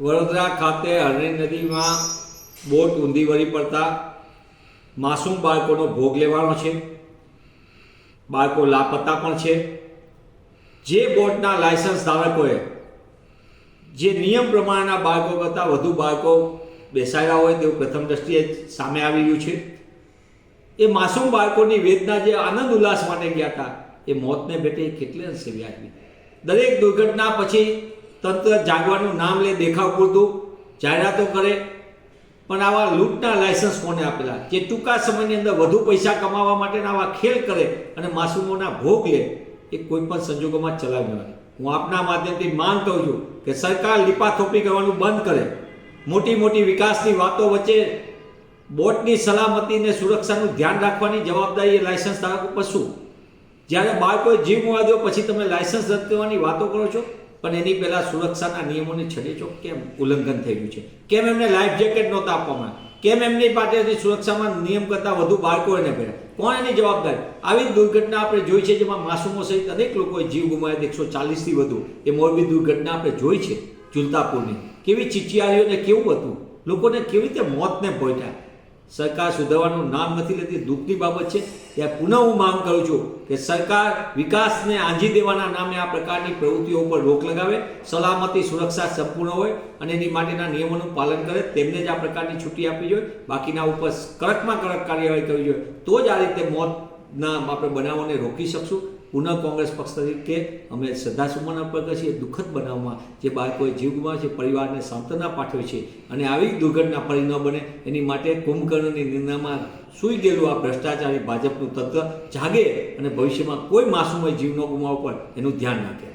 વડોદરા ખાતે હરણી નદીમાં બોટ ઊંધી વળી પડતા માસૂમ બાળકોનો ભોગ લેવાનો છે. બાળકો લાપતા પણ છે. જે બોટના લાયસન્સ ધારકોએ, જે નિયમ પ્રમાણેના બાળકો કરતાં વધુ બાળકો બેસાડ્યા હોય તેવું પ્રથમ દ્રષ્ટિએ સામે આવી રહ્યું છે. એ માસૂમ બાળકોની વેદના જે આનંદ ઉલ્લાસ માટે ગયા હતા, એ મોતને ભેટે કેટલે અંશે વ્યાજબી દરેક દુર્ઘટના પછી તંત્ર જાગવાનું નામ લે, દેખાવ પૂરતું, જાહેરાતો કરે. પણ આવા લૂંટના લાયસન્સ કોને આપેલા? જે ટૂંકા સમયની અંદર વધુ પૈસા કમાવા માટેના આવા ખેલ કરે અને માસૂમોના ભોગ લે, એ કોઈ પણ સંજોગોમાં ચલાવી નથી હું આપના માધ્યમથી માંગ કરું છું કે સરકાર લીપાથોપી કરવાનું બંધ કરે. મોટી મોટી વિકાસની વાતો વચ્ચે બોટની સલામતી અને સુરક્ષાનું ધ્યાન રાખવાની જવાબદારી એ લાયસન્સ ધારક ઉપર શું? જ્યારે બાળકોએ જીવ મોવા દો પછી તમે લાયસન્સ રદ કરવાની વાતો કરો છો? પણ એની પહેલાં સુરક્ષાના નિયમોને છડે કેમ ઉલ્લંઘન થઈ ગયું છે? કેમ એમને લાઈફ જેકેટ નહોતા આપવામાં? કેમ એમની પાસેથી સુરક્ષામાં નિયમ કરતાં વધુ બાળકો એને પહેર્યા? કોણ એની જવાબદારી? આવી દુર્ઘટના આપણે જોઈ છે જેમાં માસુમો સહિત અનેક લોકોએ જીવ ગુમાવ્યા એકસો ચાલીસથી વધુ. એ મોરબી દુર્ઘટના આપણે જોઈ છે ઝુલતાપુરની કેવી ચીચિયારીઓને કેવું હતું? લોકોને કેવી રીતે મોતને પહોંચ્યા સરકાર સુધારવાનું નામ નથી લેતી, દુઃખની બાબત છે. ત્યાં પુનઃ હું માંગ કરું છું કે સરકાર વિકાસને આંજી દેવાના નામે આ પ્રકારની પ્રવૃત્તિઓ ઉપર રોક લગાવે, સલામતી સુરક્ષા સંપૂર્ણ હોય અને એની માટેના નિયમોનું પાલન કરે, તેમને જ આ પ્રકારની છૂટી આપવી જોઈએ. બાકીના ઉપર કડકમાં કડક કાર્યવાહી કરવી જોઈએ. તો જ આ રીતે મોતના આપણે બનાવોને રોકી શકશું. પુનઃ કોંગ્રેસ પક્ષ તરીકે અમે શ્રદ્ધાસુમન અર્પણ કરીએ દુઃખદ બનાવમાં જે બાળકોએ જીવ ગુમાવ્યો છે, પરિવારને સાંત્વના પાઠવે છે અને આવી દુર્ઘટના ફરી ન બને, એની માટે કુંભકર્ણની નિંદામાં સૂઈ ગયેલું આ ભ્રષ્ટાચારી ભાજપનું તત્વ જાગે અને ભવિષ્યમાં કોઈ માસુમય જીવ ન પણ એનું ધ્યાન રાખે.